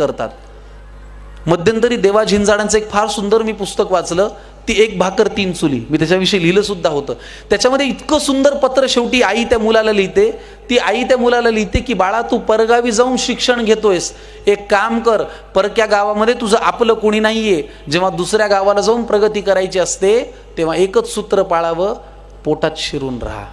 करतात. मध्यंतरी देवा झिंजाडांचं एक फार सुंदर मी पुस्तक वाचलं ती एक भाकर तीन चुली. मी त्याच्याविषयी लिहिलं सुद्धा होतं. त्याच्यामध्ये इतकं सुंदर पत्र शेवटी आई त्या मुलाला लिहिते. ती आई त्या मुलाला लिहिते की बाळा तू परगावी जाऊन शिक्षण घेतोयस. एक काम कर परक्या गावामध्ये तुझं आपलं कोणी नाहीये. जेव्हा दुसऱ्या गावाला जाऊन प्रगती करायची असते तेव्हा एकच सूत्र पाळावं पोटात शिरून राहा.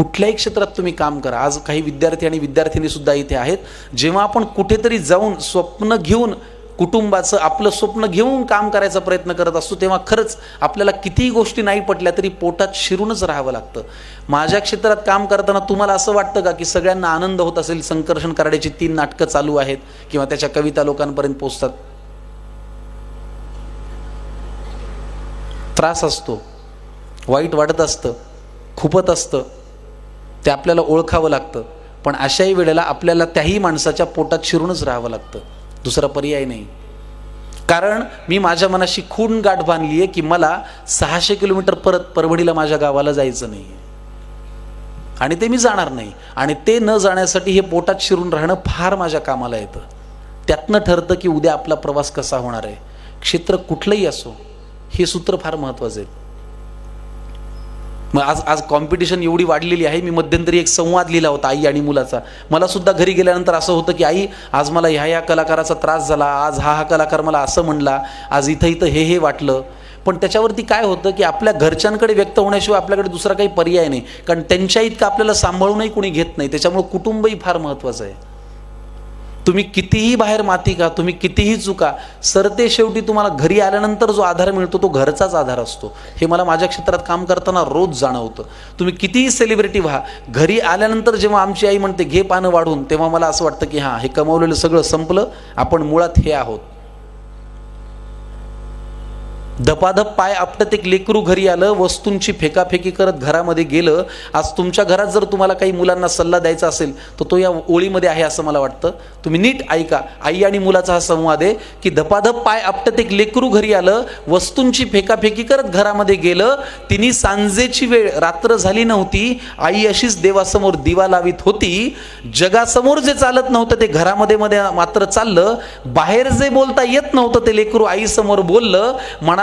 कुठल्याही क्षेत्रात तुम्ही काम करा. आज काही विद्यार्थी आणि विद्यार्थिनी सुद्धा इथे आहेत. जेव्हा आपण कुठेतरी जाऊन स्वप्न घेऊन कुटुंबाचं आपलं स्वप्न घेऊन काम करायचा प्रयत्न करत असतो तेव्हा खरंच आपल्याला कितीही गोष्टी नाही पटल्या तरी पोटात शिरूनच राहावं लागतं. माझ्या क्षेत्रात काम करताना तुम्हाला असं वाटतं का की सगळ्यांना आनंद होत असेल संकर्षण कराड्याची तीन नाटकं चालू आहेत किंवा त्याच्या कविता लोकांपर्यंत पोचतात त्रास असतो. वाईट वाटत असतं. खुपत असतं. ते आपल्याला ओळखावं लागतं. पण अशाही वेळेला आपल्याला त्याही माणसाच्या पोटात शिरूनच राहावं लागतं. दुसरा पर्याय नाही. कारण मी माझ्या मनाशी खूण गाठ बांधली आहे की मला सहाशे किलोमीटर परत परभणीला माझ्या गावाला जायचं नाही आणि ते मी जाणार नाही. आणि ते न जाण्यासाठी हे पोटात शिरून राहणं फार माझ्या कामाला येतं. त्यातनं ठरतं की उद्या आपला प्रवास कसा होणार आहे. क्षेत्र कुठलंही असो हे सूत्र फार महत्त्वाचं आहे. मग आज आज कॉम्पिटिशन एवढी वाढलेली आहे मी मध्यंतरी एक संवाद लिहिला होता आई आणि मुलाचा. मला सुद्धा घरी गेल्यानंतर असं होतं की आई आज मला ह्या ह्या कलाकाराचा त्रास झाला आज हा हा कलाकार मला असं म्हणला आज इथं इथं हे हे वाटलं. पण त्याच्यावरती काय होतं की आपल्या घरच्यांकडे व्यक्त होण्याशिवाय आपल्याकडे दुसरा काही पर्याय नाही. कारण त्यांच्या इतकं आपल्याला सांभाळूनही कोणी घेत नाही त्याच्यामुळे कुटुंबही फार महत्त्वाचं आहे. तुम्ही कितीही बाहेर माती का तुम्ही कितीही चुका सरते शेवटी तुम्हाला घरी आल्यानंतर जो आधार मिळतो तो घरचाच आधार असतो. हे मला माझ्या क्षेत्रात काम करताना रोज जाणवतं. तुम्ही कितीही सेलिब्रिटी व्हा घरी आल्यानंतर जेव्हा आमची आई म्हणते घे पानं वाढून तेव्हा मला असं वाटतं की हां हे कमवलेलं सगळं संपलं आपण मुळात हे आहोत. धपाधप पाय आपटत एक लेकरू घरी आलं वस्तूंची फेकाफेकी करत घरामध्ये गेलं. आज तुमच्या घरात जर तुम्हाला काही मुलांना सल्ला द्यायचा असेल तर तो या ओळीमध्ये आहे असं मला वाटतं. तुम्ही नीट ऐका. आई आणि मुलाचा हा संवाद आहे की धपाधप पाय आपटत एक लेकरू घरी आलं वस्तूंची फेकाफेकी करत घरामध्ये गेलं. तिने सांजेची वेळ रात्र झाली नव्हती. आई अशीच देवासमोर दिवा लावित होती. जगासमोर जे चालत नव्हतं ते घरामध्ये मध्ये मात्र चाललं. बाहेर जे बोलता येत नव्हतं ते लेकरू आईसमोर बोललं.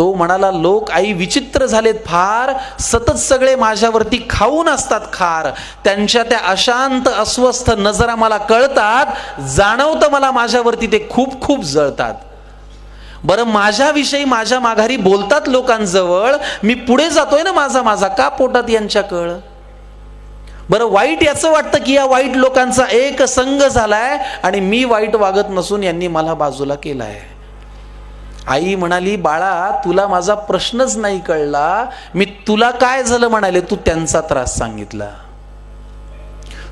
तो म्हणाला लोक आई विचित्र झालेत फार. सतत सगळे माझ्यावरती खाऊन असतात खार. त्यांच्या त्या अशांत अस्वस्थ नजरा मला कळतात. जाणवतं मला माझ्यावरती ते खूप खूप जळतात. बरं माझ्याविषयी माझ्या माघारी बोलतात लोकांजवळ. मी पुढे जातोय ना माझा माझा. का पोटात यांच्या कळ? बरं वाईट याचं वाटतं की या वाईट लोकांचा एक संघ झालाय आणि मी वाईट वागत नसून यांनी मला बाजूला केलाय. आई म्हणाली बाळा तुला माझा प्रश्नच नाही कळला. मी तुला काय झालं म्हणाले तू त्यांचा त्रास सांगितला.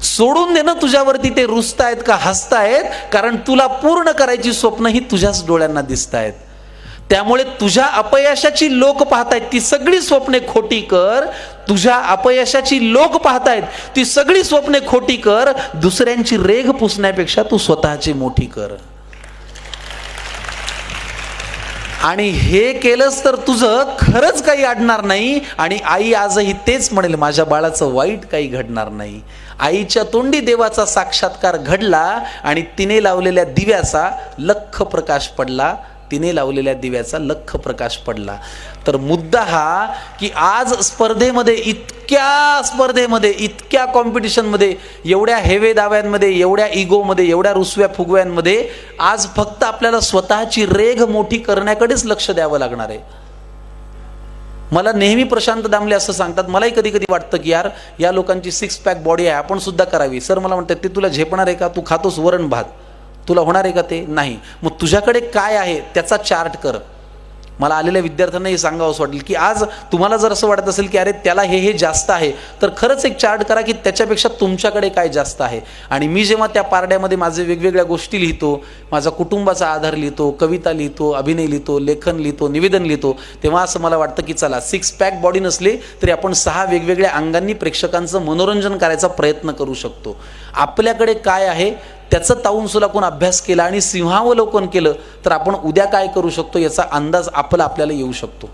सोडून दे ना तुझ्यावरती ते रुजतायत का हसतायत कारण तुला पूर्ण करायची स्वप्न ही तुझ्याच डोळ्यांना दिसतायत. त्यामुळे तुझ्या अपयशाची लोक पाहतायत ती सगळी स्वप्ने खोटी कर. तुझ्या अपयशाची लोक पाहतायत ती सगळी स्वप्ने खोटी कर. दुसऱ्यांची रेघ पुसण्यापेक्षा तू स्वतःची मोठी कर. आणि हे केलंस तर तुझं खरंच काही अडणार नाही. आणि आई आजही तेच म्हणेल माझ्या बाळाचं वाईट काही घडणार नाही. आईच्या तोंडी देवाचा साक्षात्कार घडला आणि तिने लावलेल्या दिव्याचा लख प्रकाश पडला. तिने लावलेल्या दिव्याचा लख प्रकाश पडला. तर मुद्दा हा की आज स्पर्धेमध्ये इतक्या स्पर्धेमध्ये इतक्या कॉम्पिटिशनमध्ये एवढ्या हेवे दाव्यांमध्ये एवढ्या इगोमध्ये एवढ्या रुसव्या फुगव्यांमध्ये आज फक्त आपल्याला स्वतःची रेघ मोठी करण्याकडेच लक्ष द्यावं लागणार आहे. मला नेहमी प्रशांत दामले असं सांगतात मलाही कधी कधी वाटतं की यार या लोकांची सिक्स पॅक बॉडी आहे आपण सुद्धा करावी. सर मला म्हणतात ते तुला झेपणार आहे का? तू खातोस वरण भात. तुला होणार आहे का ते? नाही. मग तुझ्याकडे काय आहे त्याचा चार्ट कर. मला आलेल्या विद्यार्थ्यांना हे सांगावं असं वाटेल की आज तुम्हाला जर असं वाटत असेल की अरे त्याला हे हे जास्त आहे तर खरंच एक चार्ट करा की त्याच्यापेक्षा तुमच्याकडे काय जास्त आहे. आणि मी जेव्हा त्या पारड्यामध्ये माझे वेगवेगळ्या गोष्टी लिहितो माझा कुटुंबाचा आधार लिहितो कविता लिहितो अभिनय लिहितो लेखन लिहितो निवेदन लिहितो तेव्हा असं मला वाटतं की चला सिक्स पॅक बॉडी नसली तरी आपण सहा वेगवेगळ्या अंगांनी प्रेक्षकांचं मनोरंजन करायचा प्रयत्न करू शकतो. आपल्याकडे काय आहे? त्याचं ताऊन सुलाकून अभ्यास केला आणि सिंहावलोकन केलं तर आपण उद्या काय करू शकतो याचा अंदाज आपला आपल्याला येऊ शकतो.